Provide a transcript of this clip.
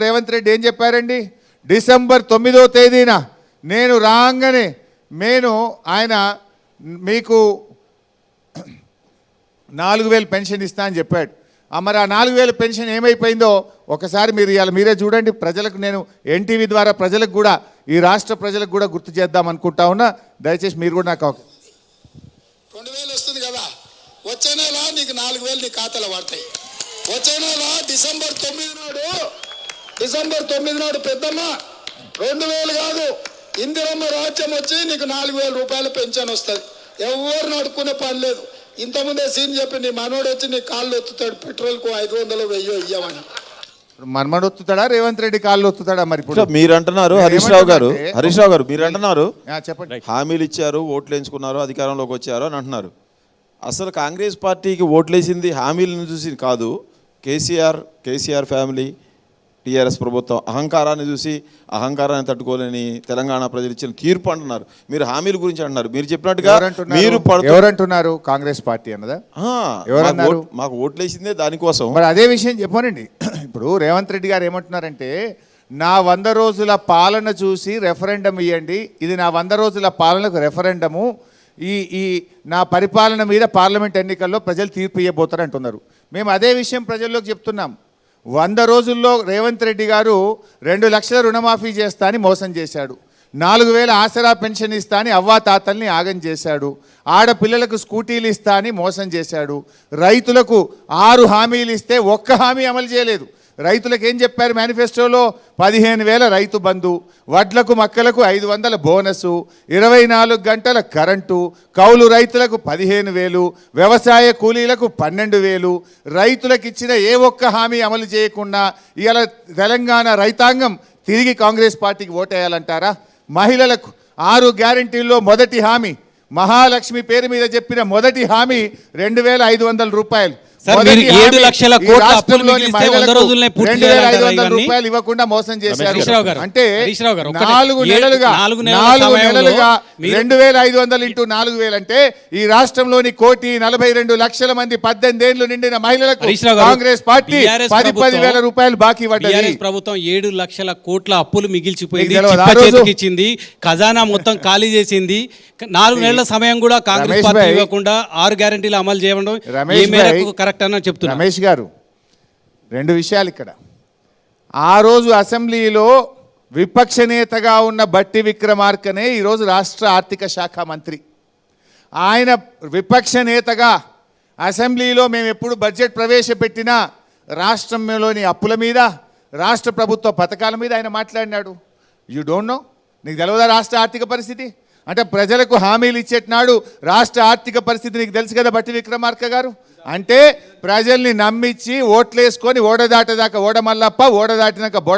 రేవంత్ రెడ్డి ఏం చెప్పారండి? డిసెంబర్ తొమ్మిదో తేదీన నేను రాగానే నేను ఆయన మీకు నాలుగు వేలు పెన్షన్ ఇస్తా అని చెప్పాడు. ఆ మరి ఆ నాలుగు వేల పెన్షన్ ఏమైపోయిందో ఒకసారి మీరు ఇవాళ మీరే చూడండి. ప్రజలకు నేను ఎన్టీవీ ద్వారా ప్రజలకు కూడా ఈ రాష్ట్ర ప్రజలకు కూడా గుర్తు చేద్దాం అనుకుంటా ఉన్నా. దయచేసి మీరు కూడా నాకు ఒక- రెండు వేలు వస్తుంది కదా. వచ్చే నెల నీకు నాలుగు వేలు నీ ఖాతాలో పడతాయి. వచ్చే నెల డిసెంబర్ తొమ్మిది నాడు డిసెంబర్ తొమ్మిది నాడు పెద్దమ్మ రెండు వేలు కాదు ఇందిరమ్మ రాజ్యం వచ్చి నీకు నాలుగు వేల రూపాయల పెన్షన్ వస్తుంది. ఎవరు నడుకునే పని లేదు. ఇంతకుముందే సీన్ చెప్పి నీ మనోడు వచ్చి నీ కాళ్ళు ఎత్తుతాడు పెట్రోల్కు ఐదు వందలు వెయ్యో ఇయ్యమని. మన్మడు ఒత్తుతాడా? రేవంత్ రెడ్డి కాళ్ళు ఒత్తుతాడా మరి ఇప్పుడు? మీరు అంటున్నారు హరీష్ రావు గారు. హరీష్ రావు గారు మీరు అంటున్నారు ఆ, చెప్పండి. హామీలు ఇచ్చారు ఓట్లు ఎంచుకున్నారు అధికారంలోకి వచ్చారు అని అంటున్నారు. అసలు కాంగ్రెస్ పార్టీకి ఓట్లేసింది హామీలను చూసి కాదు. కేసీఆర్ కేసీఆర్ ఫ్యామిలీ టీఆర్ఎస్ ప్రభుత్వం అహంకారాన్ని చూసి అహంకారాన్ని తట్టుకోలేని తెలంగాణ ప్రజలు ఇచ్చిన తీర్పు అంటున్నారు. మీరు హామీల గురించి అంటున్నారు. మీరు చెప్పినట్టుగా? మీరు ఎవరంటున్నారు కాంగ్రెస్ పార్టీ అన్నదా? ఎవరన్నారు? మాకు ఓట్లేసిందే దానికోసం. మరి అదే విషయం చెప్పనండి. ఇప్పుడు రేవంత్ రెడ్డి గారు ఏమంటున్నారంటే నా వంద రోజుల పాలన చూసి రెఫరెండం ఇవ్వండి ఇది నా వంద రోజుల పాలనకు రెఫరెండము. ఈ ఈ నా పరిపాలన మీద పార్లమెంట్ ఎన్నికల్లో ప్రజలు తీర్పు ఇవ్వబోతారు అంటున్నారు మేము అదే విషయం ప్రజల్లోకి చెప్తున్నాం. వంద రోజుల్లో రేవంత్ రెడ్డి గారు రెండు లక్షల రుణమాఫీ చేస్తా అని మోసం చేశాడు. నాలుగు వేల ఆసరా పెన్షన్ ఇస్తా అని అవ్వా తాతల్ని ఆగం చేశాడు. ఆడపిల్లలకు స్కూటీలు ఇస్తా అని మోసం చేశాడు. రైతులకు ఆరు హామీలు ఇస్తే ఒక్క హామీ అమలు చేయలేదు. రైతులకు ఏం చెప్పారు మేనిఫెస్టోలో? పదిహేను వేల రైతు బంధు వడ్లకు మక్కలకు ఐదు వందల బోనసు ఇరవై నాలుగు గంటల కరెంటు కౌలు రైతులకు పదిహేను వేలు వ్యవసాయ కూలీలకు పన్నెండు వేలు రైతులకు ఇచ్చిన ఏ ఒక్క హామీ అమలు చేయకుండా ఇవాళ తెలంగాణ రైతాంగం తిరిగి కాంగ్రెస్ పార్టీకి ఓటేయాలంటారా? మహిళలకు ఆరు గ్యారంటీల్లో మొదటి హామీ మహాలక్ష్మి పేరు మీద చెప్పిన మొదటి హామీ రెండు వేల ఐదు వందల రూపాయలు. సార్, మీరు ఏడు లక్షల కోట్ల అప్పులు మిగిలిస్తే వంద పూర్తి చేయాలంటారా? రూపాయలు ఇవ్వకుండా మోసం చేశారు అంటే. నాలుగు నెలలుగా నాలుగు నెలలుగా రెండు వేల ఐదు వందలు ఇంటూ నాలుగు వేలు అంటే ఈ రాష్ట్రంలోని కోటి నలభై రెండు లక్షల మంది పద్దెనిమిది ఏళ్ళు నిండిన మహిళలకు కాంగ్రెస్ పార్టీ పది పది వేల రూపాయలు బాకీ టీఆర్ఎస్ ప్రభుత్వం ఏడు లక్షల కోట్ల అప్పులు మిగిల్చిపోయింది ఇచ్చింది ఖజానా మొత్తం ఖాళీ చేసింది నాలుగు నెలల సమయం కూడా కాంగ్రెస్ పార్టీ ఇవ్వకుండా ఆరు గ్యారెంటీలు అమలు చేయడం ఏ మేరకు కరెక్ట్ అని చెప్తున్నా. రమేష్ గారు రెండు విషయాలు ఇక్కడ. ఆ రోజు అసెంబ్లీలో విపక్ష నేతగా ఉన్న బట్టి విక్రమార్కనే ఈరోజు రాష్ట్ర ఆర్థిక శాఖ మంత్రి. ఆయన విపక్ష నేతగా అసెంబ్లీలో మేము ఎప్పుడు బడ్జెట్ ప్రవేశపెట్టినా రాష్ట్రంలోని అప్పుల మీద రాష్ట్ర ప్రభుత్వ పథకాల మీద ఆయన మాట్లాడినాడు. యూ డోంట్ నో నీకు తెలియదా రాష్ట్ర ఆర్థిక పరిస్థితి? అంటే ప్రజలకు హామీలు ఇచ్చేటినాడు రాష్ట్ర ఆర్థిక పరిస్థితి నీకు తెలుసు కదా బట్టి విక్రమార్క గారు? అంటే ప్రజల్ని నమ్మించి ఓట్లేసుకొని ఓడదాటదాకా ఓడమల్లప్ప ఓడదాటినాక బోడ